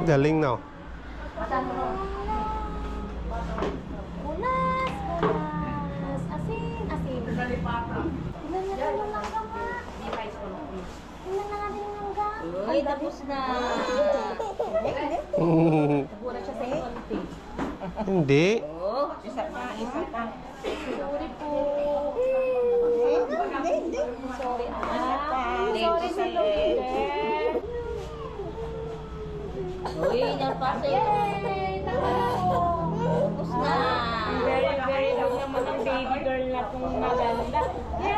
Galing na. oh. Unas, unas. Asin, asin. Tingnan niya lang yung langga. Tingnan na natin yung langga. Uy, tapos na. Sigura siya sa. Hindi. Oh, isa pa, isa pa. Sorry po. Hindi, hindi. Sorry, ah. Thank Sorry, you, Hello Sir. Kinder. Uy, yan pa sa'yo. Yay! Tapos na. Very, very lang naman ang baby girl na kung maganda. Yay!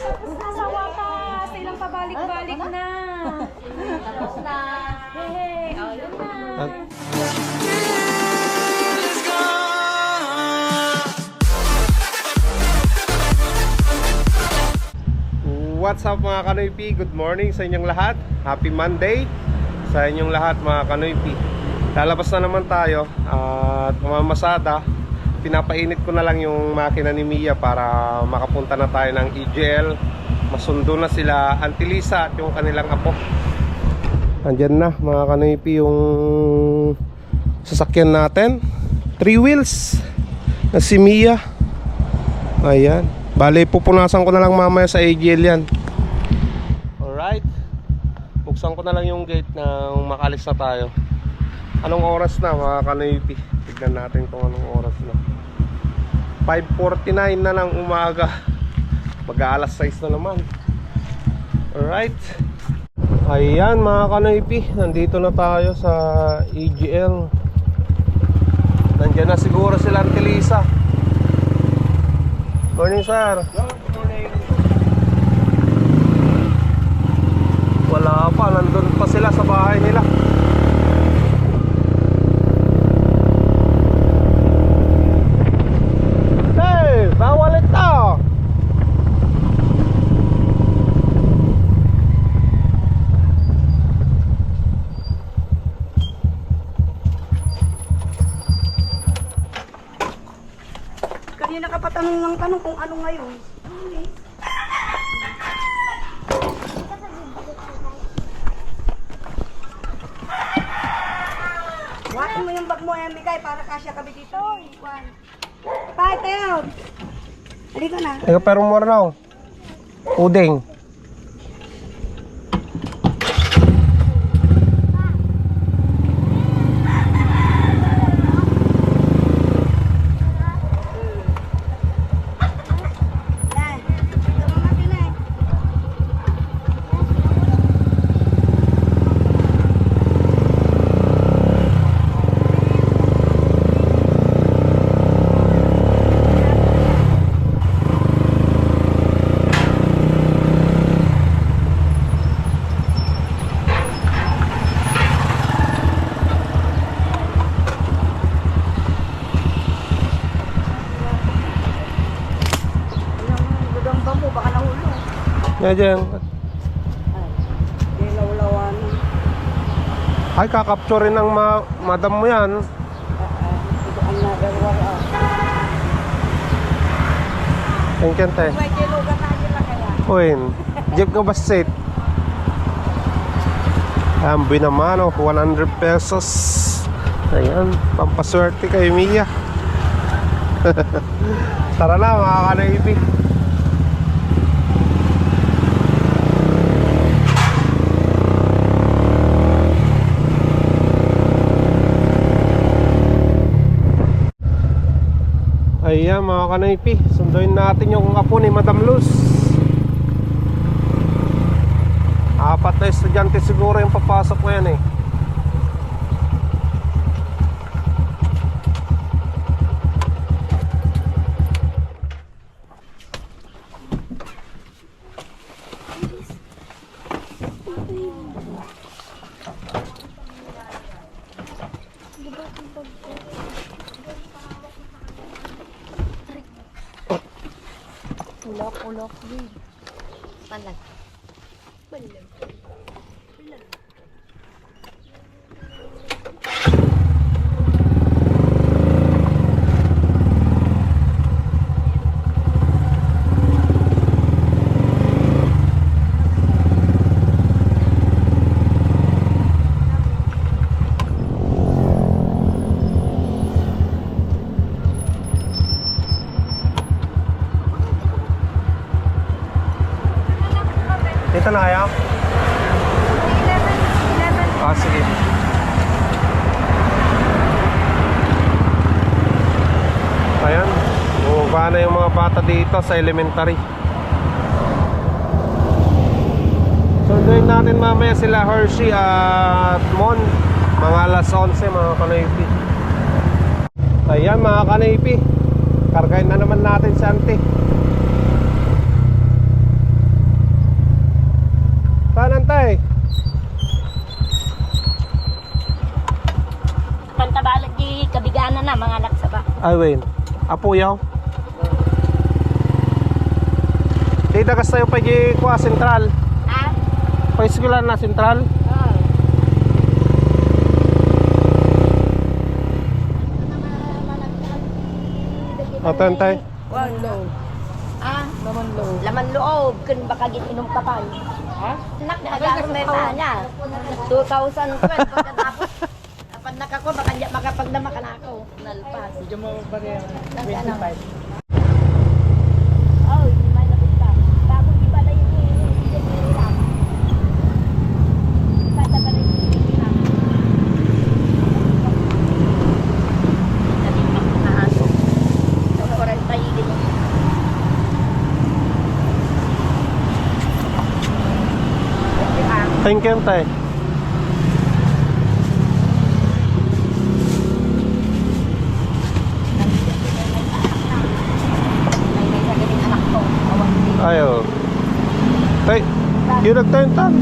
Tapos na sa wakas. Ilang pabalik-balik na. Tapos na. Yay! Oh, yun na. At- What's up mga Kanoypi? Good morning sa inyong lahat. Happy Monday sa inyong lahat mga Kanoypi. Lalabas na naman tayo at mamamasada. Pinapainit ko na lang yung makina ni Mia para makapunta na tayo ng EGL. Masundo na sila Antilisa at yung kanilang apo. Andyan na mga Kanoypi yung sasakyan natin. Three wheels na si Mia. Ayan. Bale, pupunasan ko na lang mamaya sa AGL yan. Alright. Buksan ko na lang yung gate na makalis na tayo. Anong oras na mga kanoypi? Tignan natin kung anong oras na. 5.49 na ng umaga. Mag-aalas 6 na naman. Alright. Ayan mga kanoypi. Nandito na tayo sa AGL. Nandiyan na siguro sila Antilisa. Morning, sir. Wala pa, nandun pa sila sa bahay nila. Hey, bawal ito. Kanina ka pa tanong ng tanong kung ano ngayon. Wakin mo bag mo, Emigay, para kasya kami dito. One. Five, tayo. Halika na. Teka, pero mo na Uding. Yan. Ito mo natin eh. Yung gagamba mo, baka nahulog. Yan dyan. Hindi lawlawan. Ay, kakapturin ng ma madam mo yan. Ang nagagawa. Thank you, te. May kilugan na nila kaya. Uwin, jeep ka ba seat? Ambi naman oh, 100 pesos. Ayan, pampaswerte kay Mia. Tara na mga kanaibi. Ayan mga kanaypi, sunduin natin yung apo ni Madam Luz. Apat na estudyante siguro yung papasok na yan eh. O lokli. Panlag. Belum. Dito na kaya? 11, 11. Ah, sige. Ayan. Bumaba na yung mga bata dito sa elementary. Sunduin natin mamaya sila Hershey at Mon. Mga alas 11 mga kanaypi. Ayan mga kanaypi. Kargayin na naman natin si Auntie. Antay? Pantabalag di kabigana na mga anak sa ba. Ay, wait. Apo yaw. Di dagas tayo pa di kuha sentral. Ah? Pa eskwela na sentral. Oh. Atan tay. One low. Ah? Laman loob. Laman loob. Kun baka gininom ka pa. Ha? Nak na agar may pa niya. 2012 pagkatapos. Kapag nakako baka niya makapagdama ka na ako. Nalpas. Medyo mo ba rin? 25. Oh, hindi may lapit ka. Bago iba na yung hinihiram. Iba na ba na yung hinihiram? Sabi ko na aso. So, oras tayo din. Thank you tay. Ayo. Tay, yun nagtayin tan.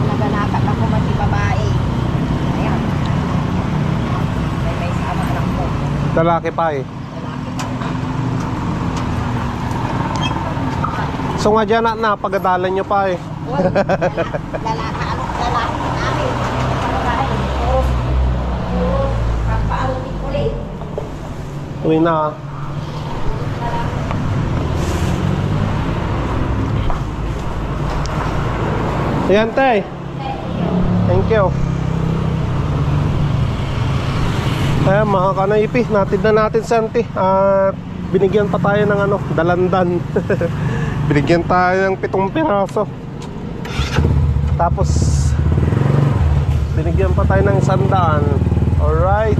Naganakak ako mati babae. Ayan. May may sama anak ko. Lalaki pa eh. Lalaki pa. So nga dyan na, napagadalan nyo pa eh. Uy, lalaki, ano, lalaki, ni kulit. Uwi na. Ayan tay. Thank you. Ayan mga kanaipi, natid na natin si auntie. At binigyan pa tayo ng ano, dalandan. binigyan tayo ng pitong piraso. Tapos binigyan pa tayo ng sandaan. Alright.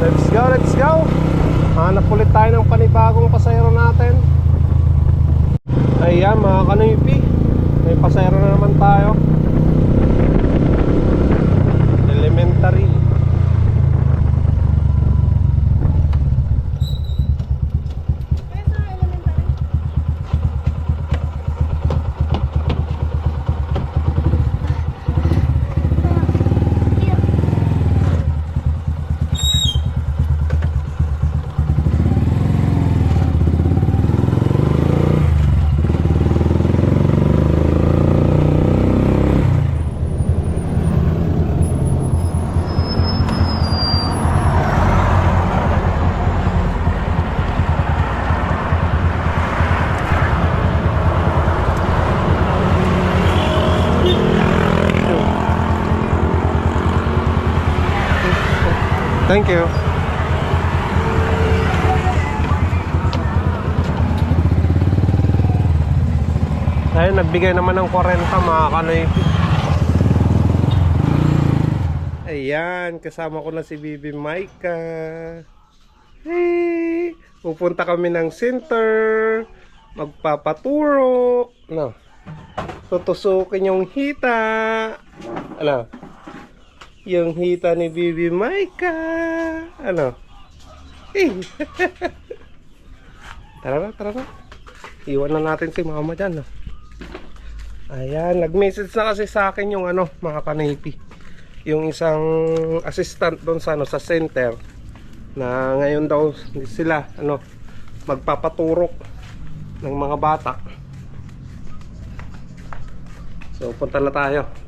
Let's go, let's go. Hanap ulit tayo ng panibagong pasayro natin. Ayan mga kanipi. May pasayro na naman tayo. Elementary. Thank you. Ayun, nagbigay naman ng 40 mga kanoy. Ayan, kasama ko na si Bibi Maika. Hey, pupunta kami ng center. Magpapaturok. No. Tutusukin yung hita. Ano? Yung hita ni Bibi Maika. Ano? Eh. tara na, tara na. Iwan na natin si mama dyan. No? Ayan, nag-message na kasi sa akin yung ano, mga kanipi. Yung isang assistant doon sa ano, sa center na ngayon daw sila ano magpapaturok ng mga bata. So punta na tayo.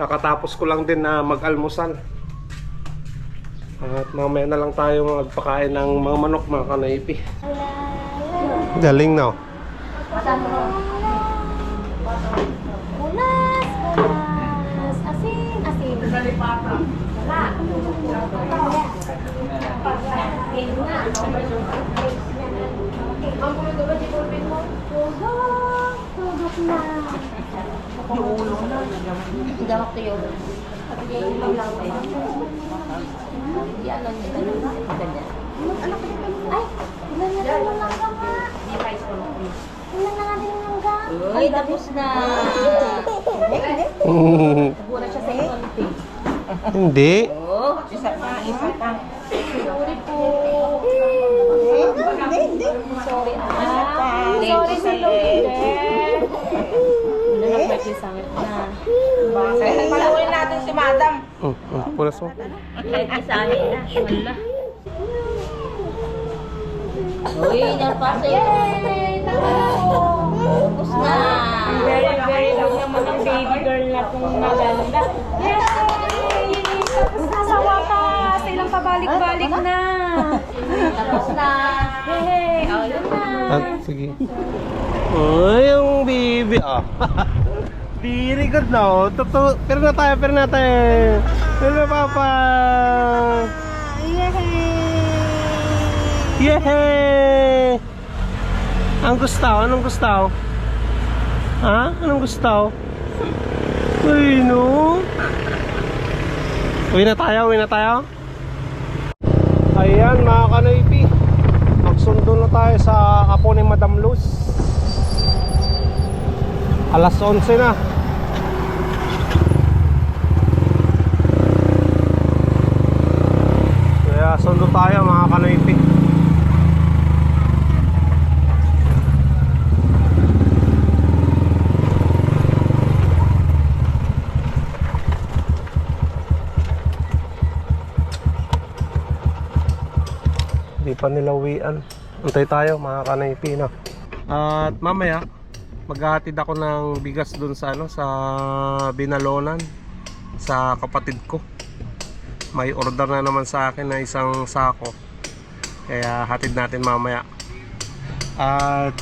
Kakatapos ko lang din na mag-almusal. At mamaya na lang tayo magpakain ng mga manok mga kanaipi. Galing no? Unas, unas, asin, asin. Wala. Gawak to yun. Yan lang yung ganun. Ganyan. Ay, ilan na lang lang nga. Ilan na nga din lang ga. Uy, tapos na. Wala siya sa konti. Hindi. Oh, isa pa, isa pa. Sorry po. Sorry, ah. Sorry sa Lourdes. Paluin natin si Madam. Mm, mm, punas mo. Lagi sa amin na. Wala. Uy, napasa yun. Tapos na. Very, very lang naman ang baby girl na kung maganda. Yay! Tapos na sa wakas. Ilang pabalik-balik na. Tapos na. Yay! Oh, yun na. At, sige. Uy, yung bibi. Ah. Very good na oh. Totoo. Pero na tayo, pero na tayo. Pero na papa. Yehey! Ang gusto? Anong gusto? Ha? Anong gusto? Uy, no? Uwi na tayo, uwi na tayo. Ayan mga kanoypi. Magsundo na tayo sa apo ni Madam Luz. Alas 11 na. Kaya sundo tayo mga kanoypi. Hindi pa nila. Antay tayo mga kanaypi na. At mamaya maghahatid ako ng bigas dun sa ano sa Binalonan sa kapatid ko. May order na naman sa akin na isang sako. Kaya hatid natin mamaya. At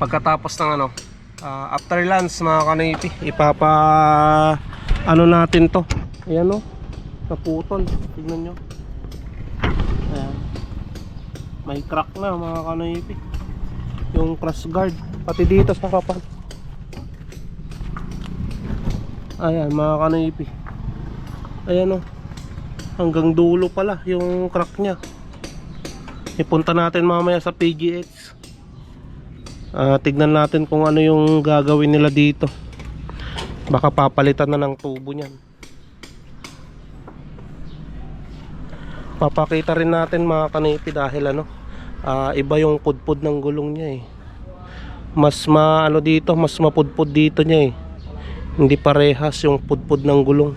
pagkatapos ng ano ah, after lunch mga kanaypi ipapa ano natin to. Ayan o. Naputol. Tignan nyo. Ayan. May crack na mga kanoipi. Yung crash guard. Pati dito sa kapan. Ayan mga kanoipi. Ayan o. Hanggang dulo pala yung crack niya. Ipunta natin mamaya sa PGX. Ah, tignan natin kung ano yung gagawin nila dito. Baka papalitan na ng tubo niyan. papakita rin natin mga kanipi dahil ano ah, iba yung pudpud ng gulong niya eh. Mas ma ano dito mas mapudpud dito niya eh. Hindi parehas yung pudpud ng gulong.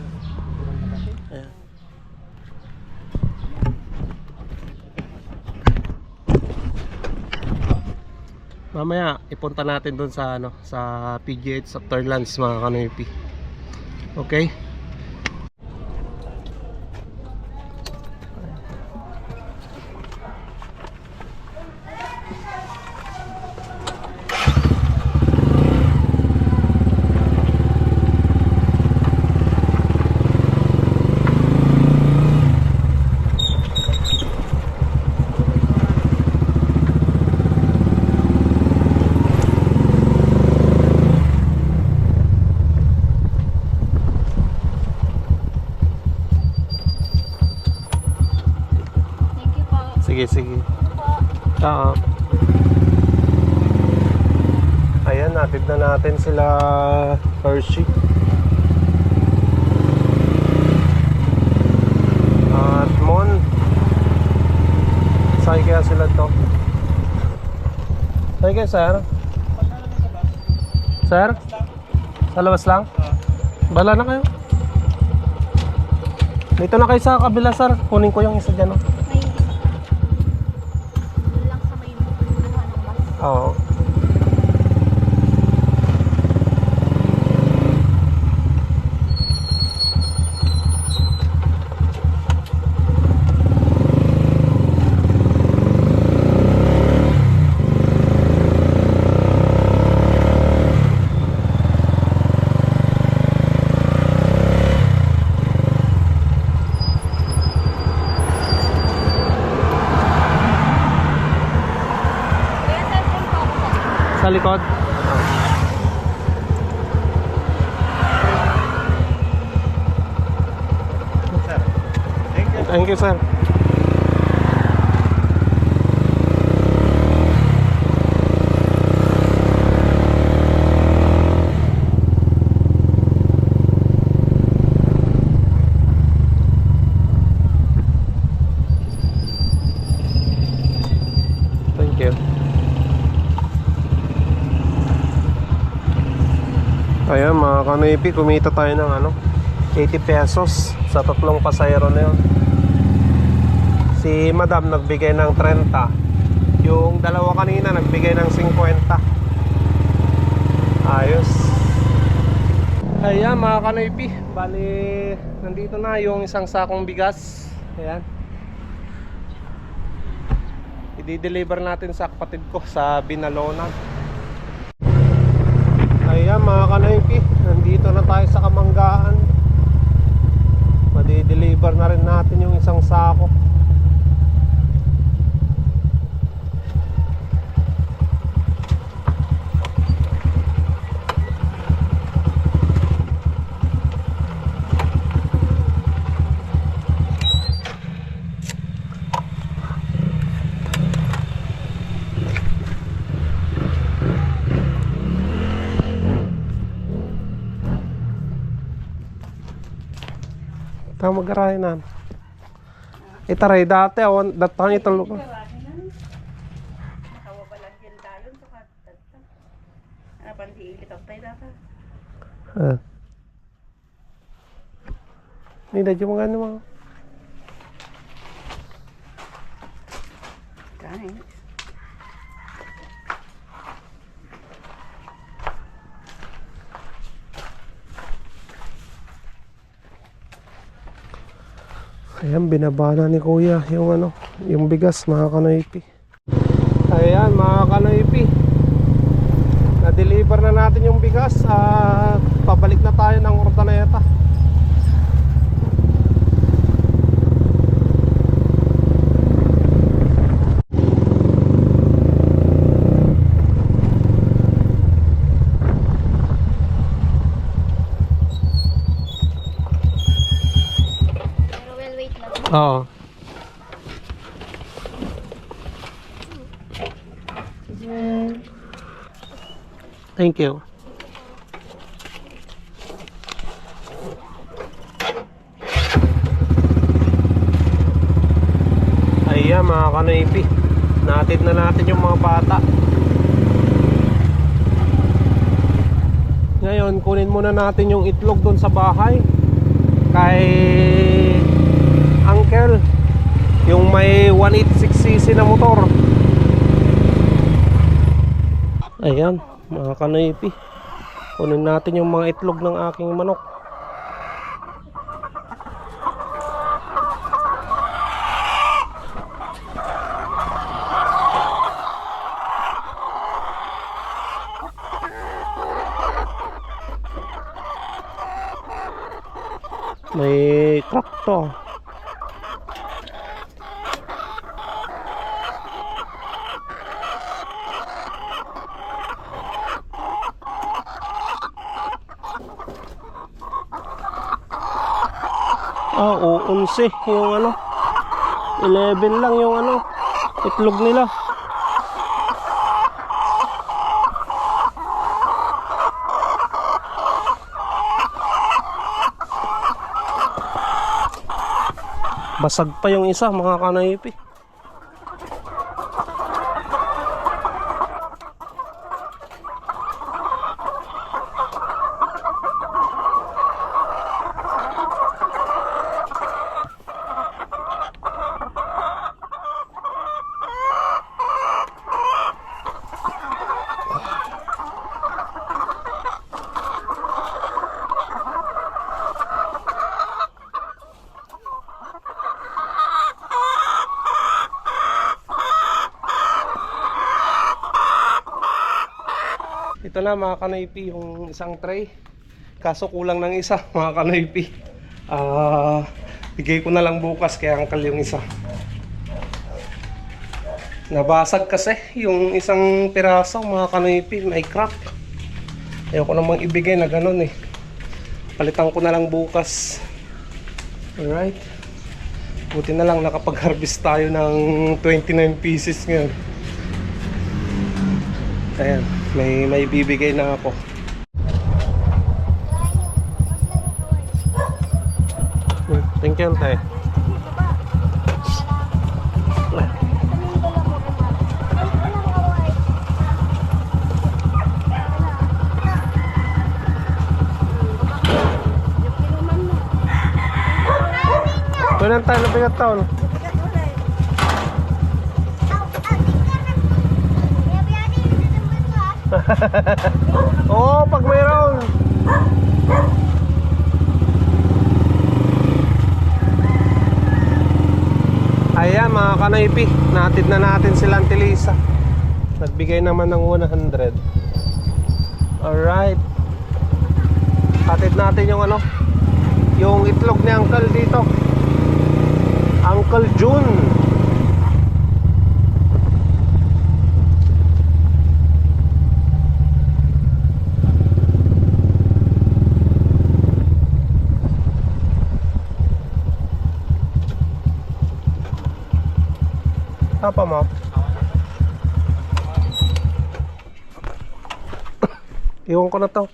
Mamaya ipunta natin doon sa ano sa PGH after lunch mga kanipi okay Thank you po. Sige, sige. Oo. Ayan, natid na natin sila Hershey. At Mon. Saan kaya sila to? Kaya, sir? Sir? Sa labas lang? Bala na kayo. Dito na kayo sa kabila, sir. Kunin ko yung isa dyan, oh. Sa likod. Sir. Thank you. Thank you, sir. Thank you. Ayan kanipi, kumita tayo ng ano, 80 pesos sa tatlong pasayro na yun. Si madam nagbigay ng 30. Yung dalawa kanina nagbigay ng 50. Ayos. Ayan mga kanipi, bali nandito na yung isang sakong bigas. Ayan. I-deliver natin sa kapatid ko sa Binalonan. Ayan mga kanaypi, nandito na tayo sa Kamanggaan. Madi-deliver na rin natin yung isang sako. Tama garahe na. Itaray dati, awan, datang ito lupa. Ah. Ini dah cuma kan Ayan, binaba na ni Kuya yung ano, yung bigas mga kanoypi. Ayan, mga kanoypi. Na-deliver na natin yung bigas at pabalik na tayo ng Ordaneta. Oo. Thank you. Ayan mga kanoipi. Natid na natin yung mga bata. Ngayon, kunin muna natin yung itlog doon sa bahay. Kay Uncle. Yung may 186cc na motor. Ayan, mga kanoipi. Kunin natin yung mga itlog ng aking manok. May crack to. Ah, o 11 yung ano. 11 lang yung ano. Itlog nila. Basag pa yung isa mga kanayipi. Ito na mga kanoypi yung isang tray. Kaso kulang ng isa mga kanoypi. Ah, bigay ko na lang bukas kay Uncle yung isa. Nabasag kasi yung isang piraso mga kanoypi, may crack. Ayoko namang ibigay na ganun eh. Palitan ko na lang bukas. Alright. Buti na lang nakapag-harvest tayo ng 29 pieces ngayon. Ayan, may may bibigay na ako. Hmm, Thank you, Tay. Kunan tayo na bigat Oo, pag mayroon. Ayan mga kanaypi, natid na natin silang Tilisa. Nagbigay naman ng 100. Alright. Hatid natin yung ano, yung itlog ni Uncle dito. Uncle June. Apa mo? Iwan ko na to.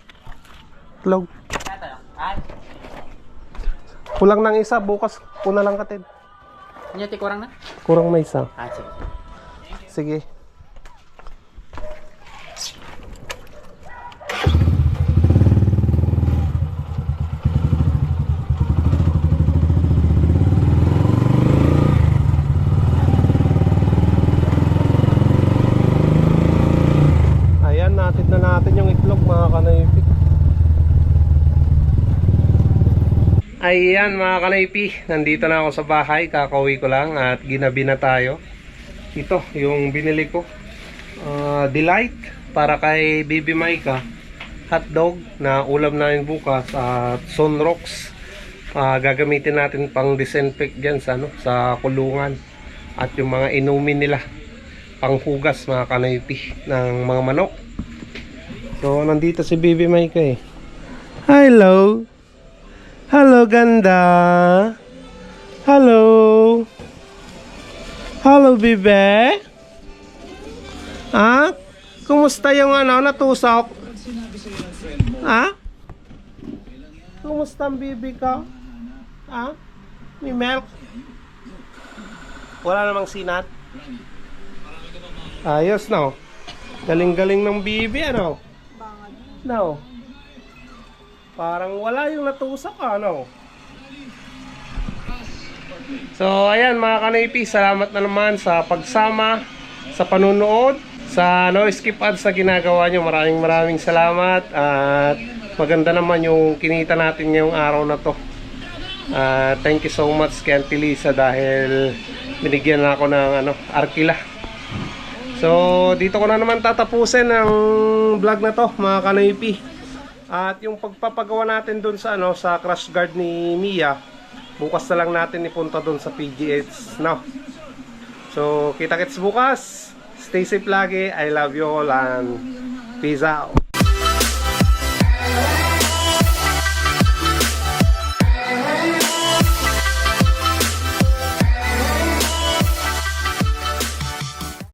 Itlog. Kulang ng isa, bukas una lang katid. Inyo ti kurang na? Kurang na isa. Ah, sige. Sige. Ayan, natin na natin yung itlog mga kanaypi. Ayan mga kanaypi, nandito na ako sa bahay, kakauwi ko lang at ginabi na tayo. Ito, yung binili ko. Ah, Delight para kay Baby Maika. Hotdog na ulam namin bukas at Sunrocks. Ah, gagamitin natin pang disinfect dyan sa, ano, sa kulungan. At yung mga inumin nila. Panghugas mga kanaypi ng mga manok. So, nandito si Baby Maika eh. Hello! Hello, ganda! Hello! Hello, bebe. Ha? Kumusta yung ano, natusok? Ha? Kumusta ang bibi ka? Ha? May milk? Wala namang sinat? Ayos, no? Galing-galing ng bibi, ano? No? Parang wala yung natusok, ano? So, ayan mga kanaypi, salamat na naman sa pagsama, sa panunood, sa no skip ads na ginagawa nyo. Maraming maraming salamat at maganda naman yung kinita natin ngayong araw na to. Ah, thank you so much kay Auntie Lisa dahil binigyan na ako ng ano, arkila. So, dito ko na naman tatapusin ang vlog na to, mga kanaypi. At yung pagpapagawa natin dun sa ano, sa crash guard ni Mia, bukas na lang natin ipunta dun sa PGH, no? So, kita-kits bukas. Stay safe lagi. I love you all and peace out.